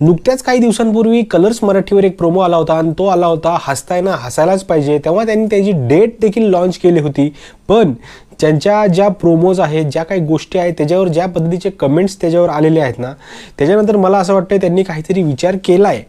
नुकत्याच काही दिवसांपूर्वी कलर्स मराठीवर एक प्रोमो आला होता आणि तो आला होता हसताना हसायलाच पाहिजे. तेव्हा त्यांनी त्याची डेट देखील लॉन्च केली होती. पण त्यांच्या ज्या प्रोमोज आहेत ज्या काही गोष्टी आहेत त्याच्यावर ज्या पद्धतीचे कमेंट्स त्याच्यावर आलेले आहेत ना त्याच्यानंतर मला असं वाटतं त्यांनी काहीतरी विचार केला आहे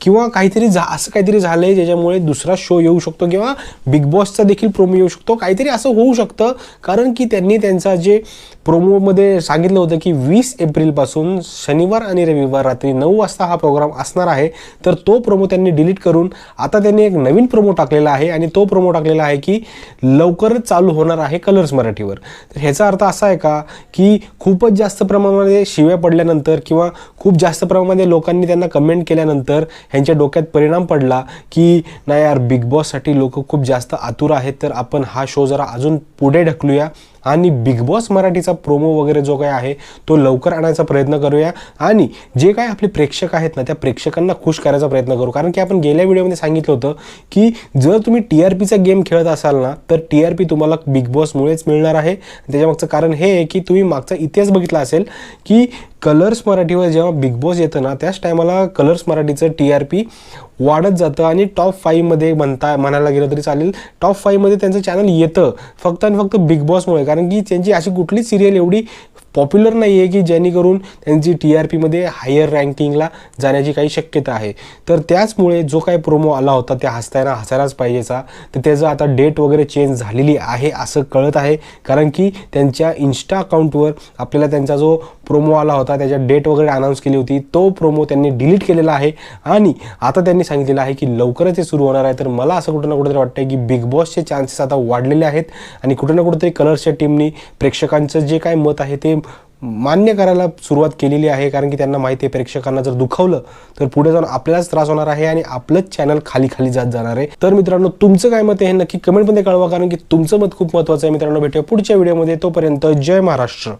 किंवा काहीतरी झा असं काहीतरी झालं आहे ज्याच्यामुळे दुसरा शो येऊ शकतो किंवा बिग बॉसचा देखील प्रोमो येऊ शकतो. काहीतरी असं होऊ शकतं. कारण की त्यांनी त्यांचा जे प्रोमोमध्ये सांगितलं होतं की वीस एप्रिलपासून शनिवार आणि रविवार रात्री नऊ वाजता हा प्रोग्राम असणार आहे. तर तो प्रोमो त्यांनी डिलीट करून आता त्यांनी एक नवीन प्रोमो टाकलेला आहे आणि तो प्रोमो टाकलेला आहे की लवकरच चालू होणार आहे कलर्स मराठीवर. तर ह्याचा अर्थ असा आहे का की खूपच जास्त प्रमाणामध्ये शिव्या पडल्यानंतर किंवा खूप जास्त प्रमाणामध्ये लोकांनी त्यांना कमेंट केल्यानंतर ह्यांच्या डोक्यात परिणाम पडला की नाही यार बिग बॉससाठी लोक खूप जास्त आतुर आहेत तर आपण हा शो जरा अजून पुढे ढकलूया. आणि बिग बॉस मराठीचा प्रोमो वगैरे जो काय आहे तो लवकर आणायचा प्रयत्न करूया. आणि जे काय आपले प्रेक्षक आहेत ना त्या प्रेक्षकांना खुश करायचा प्रयत्न करू. कारण की आपण गेल्या व्हिडिओमध्ये सांगितलं होतं की जर तुम्ही टी आर पीचा गेम खेळत असाल ना तर टी आर पी तुम्हाला बिग बॉसमुळेच मिळणार आहे. त्याच्यामागचं कारण हे आहे की तुम्ही मागचा इतिहास बघितला असेल की कलर्स मराठीवर जेव्हा बिग बॉस येतं ना त्याच टायमाला कलर्स मराठीचं टी आर पी वाढत जातं आणि टॉप फाईव्हमध्ये म्हणता म्हणायला गेलं तरी चालेल. टॉप फाईव्हमध्ये त्यांचं चॅनल येतं. फक्त आणि फक्त बिग बॉसमुळे कारण की त्यांची अशी कुठलीच सिरियल एवढी पॉप्युलर नाही आहे की जेणेकरून त्यांची टी आर पीमध्ये हायर रँकिंगला जाण्याची काही शक्यता आहे. तर त्याचमुळे जो काही प्रोमो आला होता त्या हसताना हसायलाच पाहिजेचा. तर त्याचं आता डेट वगैरे चेंज झालेली आहे असं कळत आहे. कारण की त्यांच्या इन्स्टा अकाउंटवर आपल्याला त्यांचा जो प्रोमो आला होता त्याच्या डेट वगैरे अनाऊन्स केली होती तो प्रोमो त्यांनी डिलीट केलेला आहे. आणि आता त्यांनी सांगितलेलं आहे की लवकरच हे सुरू होणार आहे. तर मला असं कुठं ना कुठेतरी वाटतं की बिग बॉसचे चान्सेस आता वाढलेले आहेत. आणि कुठं ना कुठेतरी कलर्सच्या टीमनी प्रेक्षकांचं जे काय मत आहे ते मान्य करायला सुरुवात केलेली आहे. कारण की त्यांना माहिती आहे प्रेक्षकांना जर दुखावलं तर पुढे जाऊन आपल्यालाच त्रास होणार आहे आणि आपलंच चॅनल खाली खाली जात जाणार आहे. तर मित्रांनो तुमचं काय मत आहे नक्की कमेंटमध्ये कळवा. कारण की तुमचं मत खूप महत्त्वाचं आहे मित्रांनो. भेटूया पुढच्या व्हिडिओमध्ये तोपर्यंत जय महाराष्ट्र.